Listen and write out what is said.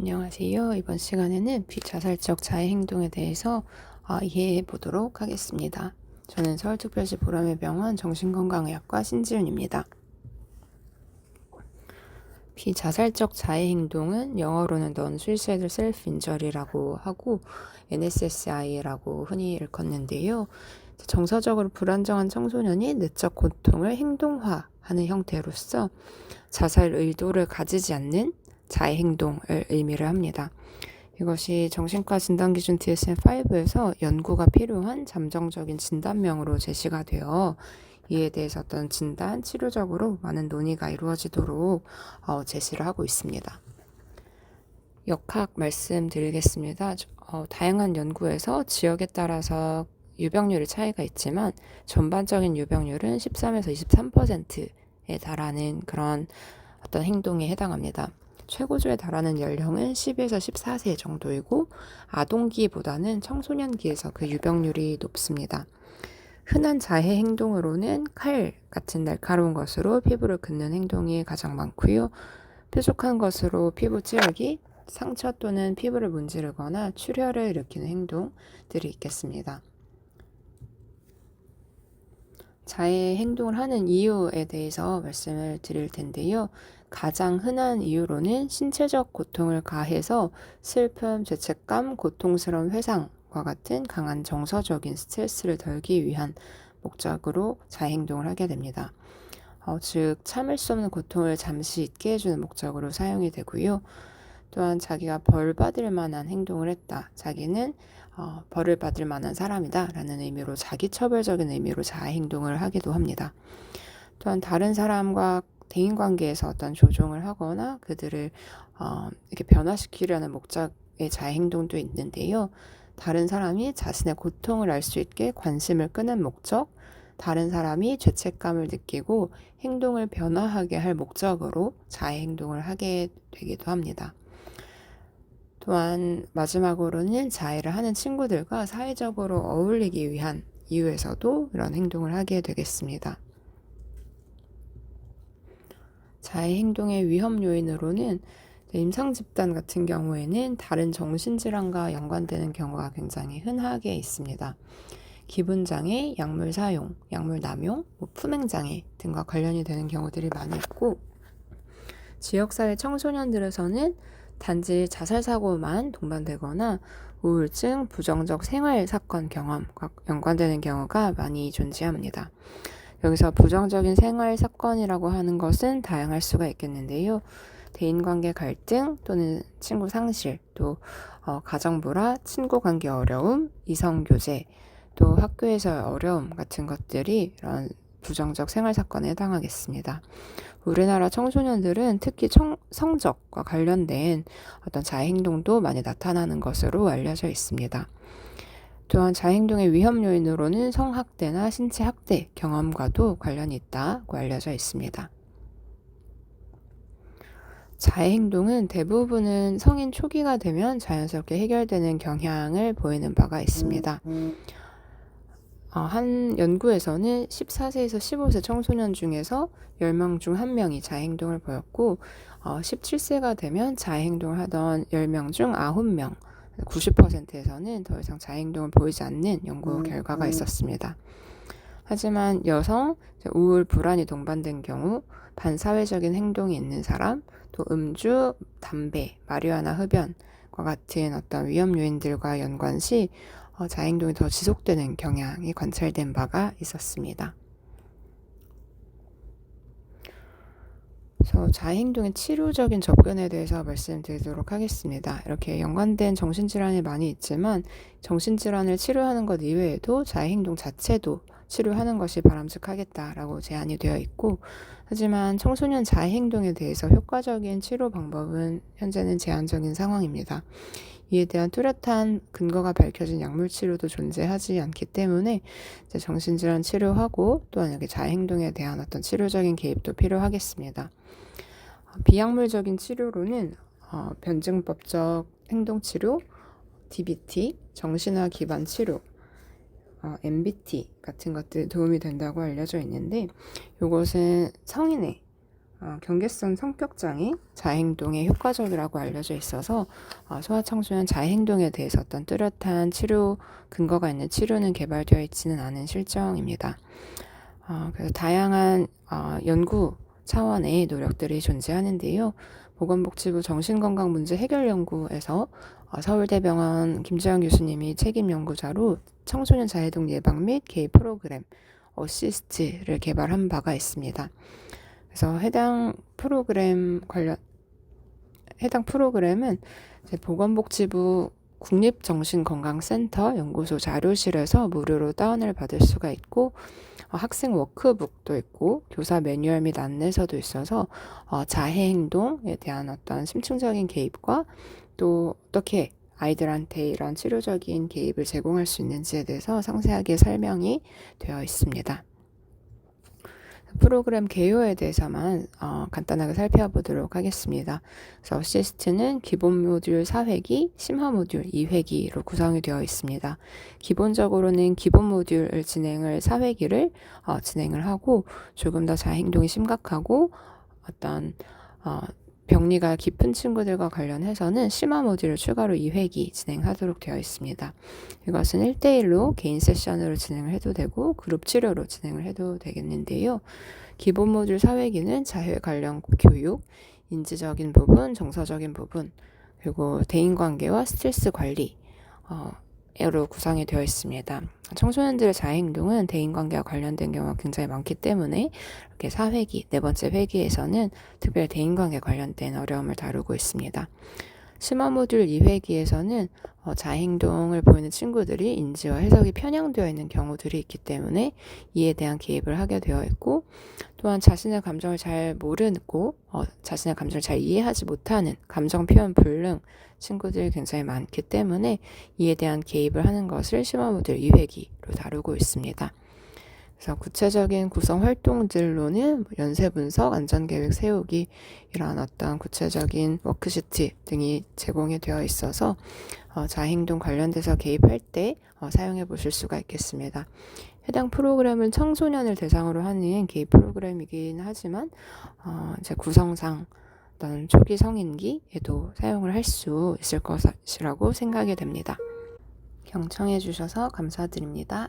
안녕하세요. 이번 시간에는 비자살적 자해 행동에 대해서 아, 이해해 보도록 하겠습니다. 저는 서울특별시 보람의 병원 정신건강의학과 신지윤입니다. 비자살적 자해 행동은 영어로는 Non-Suicidal Self-Injury라고 하고 NSSI라고 흔히 일컫는데요. 정서적으로 불안정한 청소년이 내적 고통을 행동화하는 형태로서 자살 의도를 가지지 않는 자해 행동을 의미를 합니다. 이것이 정신과 진단 기준 DSM-5에서 연구가 필요한 잠정적인 진단명으로 제시가 되어 이에 대해서 어떤 진단, 치료적으로 많은 논의가 이루어지도록 어, 제시를 하고 있습니다. 역학 말씀드리겠습니다. 어, 다양한 연구에서 지역에 따라서 유병률의 차이가 있지만 전반적인 유병률은 13에서 23%에 달하는 그런 어떤 행동에 해당합니다. 최고조에 달하는 연령은 10에서 14세 정도이고 아동기보다는 청소년기에서 그 유병률이 높습니다. 흔한 자해 행동으로는 칼 같은 날카로운 것으로 피부를 긋는 행동이 가장 많고요. 뾰족한 것으로 피부 찌르기, 상처 또는 피부를 문지르거나 출혈을 일으키는 행동들이 있겠습니다. 자해 행동을 하는 이유에 대해서 말씀을 드릴 텐데요. 가장 흔한 이유로는 신체적 고통을 가해서 슬픔, 죄책감, 고통스러운 회상과 같은 강한 정서적인 스트레스를 덜기 위한 목적으로 자행동을 하게 됩니다. 어, 즉 참을 수 없는 고통을 잠시 잊게 해주는 목적으로 사용이 되고요. 또한 자기가 벌 받을 만한 행동을 했다. 자기는 어, 벌을 받을 만한 사람이다. 라는 의미로 자기 처벌적인 의미로 자해 행동을 하기도 합니다. 또한 다른 사람과 대인 관계에서 어떤 조종을 하거나 그들을 어, 이렇게 변화시키려는 목적의 자해 행동도 있는데요. 다른 사람이 자신의 고통을 알 수 있게 관심을 끄는 목적, 다른 사람이 죄책감을 느끼고 행동을 변화하게 할 목적으로 자해 행동을 하게 되기도 합니다. 또한 마지막으로는 자해를 하는 친구들과 사회적으로 어울리기 위한 이유에서도 이런 행동을 하게 되겠습니다. 자해 행동의 위험 요인으로는 임상 집단 같은 경우에는 다른 정신질환과 연관되는 경우가 굉장히 흔하게 있습니다. 기분장애, 약물 사용, 약물 남용, 뭐 품행장애 등과 관련이 되는 경우들이 많이 있고, 지역사회 청소년들에서는 단지 자살 사고만 동반되거나 우울증, 부정적 생활 사건 경험과 연관되는 경우가 많이 존재합니다. 여기서 부정적인 생활 사건이라고 하는 것은 다양할 수가 있겠는데요. 대인관계 갈등 또는 친구 상실, 또 어, 가정불화, 친구 관계 어려움, 이성 교제, 또 학교에서의 어려움 같은 것들이 이런 부정적 생활 사건에 해당하겠습니다. 우리나라 청소년들은 특히 청, 성적과 관련된 어떤 자해 행동도 많이 나타나는 것으로 알려져 있습니다. 또한 자행동의 위험 요인으로는 성학대나 신체 학대 경험과도 관련이 있다고 알려져 있습니다. 자해행동은 대부분은 성인 초기가 되면 자연스럽게 해결되는 경향을 보이는 바가 있습니다. 어, 한 연구에서는 14세에서 15세 청소년 중에서 10명 중 1명이 자해행동을 보였고, 어, 17세가 되면 자해행동을 하던 10명 중 9명, 90%에서는 더 이상 자행동을 보이지 않는 연구 음, 결과가 음. 있었습니다. 하지만 여성, 우울, 불안이 동반된 경우 반사회적인 행동이 있는 사람, 또 음주, 담배, 마리화나 흡연과 같은 어떤 위험 요인들과 연관 시 어, 자행동이 더 지속되는 경향이 관찰된 바가 있었습니다. 그래서 자행동의 치료적인 접근에 대해서 말씀드리도록 하겠습니다. 이렇게 연관된 정신질환이 많이 있지만 정신질환을 치료하는 것 이외에도 자행동 자체도 치료하는 것이 바람직하겠다라고 제안이 되어 있고 하지만 청소년 자행동에 대해서 효과적인 치료 방법은 현재는 제한적인 상황입니다. 이에 대한 뚜렷한 근거가 밝혀진 약물 치료도 존재하지 않기 때문에 정신질환 치료하고 또한 여기 자행동에 대한 어떤 치료적인 개입도 필요하겠습니다. 비약물적인 치료로는 어, 변증법적 행동치료, DBT, 정신화 기반 치료, 어, MBT 같은 것들 도움이 된다고 알려져 있는데 이것은 성인의 어, 경계성 성격장애 자행동에 효과적이라고 알려져 있어서 어, 소아청소년 자행동에 대해서 어떤 뚜렷한 치료 근거가 있는 치료는 개발되어 있지는 않은 실정입니다. 어, 그래서 다양한 어, 연구 차원의 노력들이 존재하는데요. 보건복지부 정신건강문제 해결연구에서 어, 서울대병원 김재환 교수님이 책임 연구자로 청소년 자해동 예방 및 개입 프로그램 어시스트를 개발한 바가 있습니다. 그래서 해당 프로그램 관련 해당 프로그램은 보건복지부 국립정신건강센터 연구소 자료실에서 무료로 다운을 받을 수가 있고 어, 학생 워크북도 있고 교사 매뉴얼 및 안내서도 있어서 어, 자해 행동에 대한 어떤 심층적인 개입과 또 어떻게 아이들한테 이런 치료적인 개입을 제공할 수 있는지에 대해서 상세하게 설명이 되어 있습니다. 프로그램 개요에 대해서만 어, 간단하게 살펴보도록 하겠습니다. 그래서 시스트는 기본 모듈 4회기, 심화 모듈 2회기로 구성이 되어 있습니다. 기본적으로는 기본 모듈을 진행을 4회기를 어, 진행을 하고 조금 더 자행동이 심각하고 어떤 어, 병리가 깊은 친구들과 관련해서는 심화 모듈을 추가로 2회기 진행하도록 되어 있습니다. 이것은 1대1로 개인 세션으로 진행을 해도 되고 그룹 치료로 진행을 해도 되겠는데요. 기본 모듈 4회기는 자해 관련 교육, 인지적인 부분, 정서적인 부분, 그리고 대인관계와 스트레스 관리, 어, 로 구성이 되어 있습니다. 청소년들의 자해행동은 대인관계와 관련된 경우가 굉장히 많기 때문에 이렇게 4회기, 네 번째 회기에서는 특별히 대인관계 관련된 어려움을 다루고 있습니다. 심화 모듈 2회기에서는 어, 자행동을 보이는 친구들이 인지와 해석이 편향되어 있는 경우들이 있기 때문에 이에 대한 개입을 하게 되어 있고 또한 자신의 감정을 잘 모르고 어, 자신의 감정을 잘 이해하지 못하는 감정 표현 불능 친구들이 굉장히 많기 때문에 이에 대한 개입을 하는 것을 심화 모듈 2회기로 다루고 있습니다. 그래서 구체적인 구성 활동들로는 연쇄 분석, 안전 계획 세우기 이러한 어떤 구체적인 워크시트 등이 제공이 되어 있어서 어, 자행동 관련돼서 개입할 때 어, 사용해 보실 수가 있겠습니다. 해당 프로그램은 청소년을 대상으로 하는 개입 프로그램이긴 하지만 어, 이제 구성상 어떤 초기 성인기에도 사용을 할 수 있을 것이라고 생각이 됩니다. 경청해 주셔서 감사드립니다.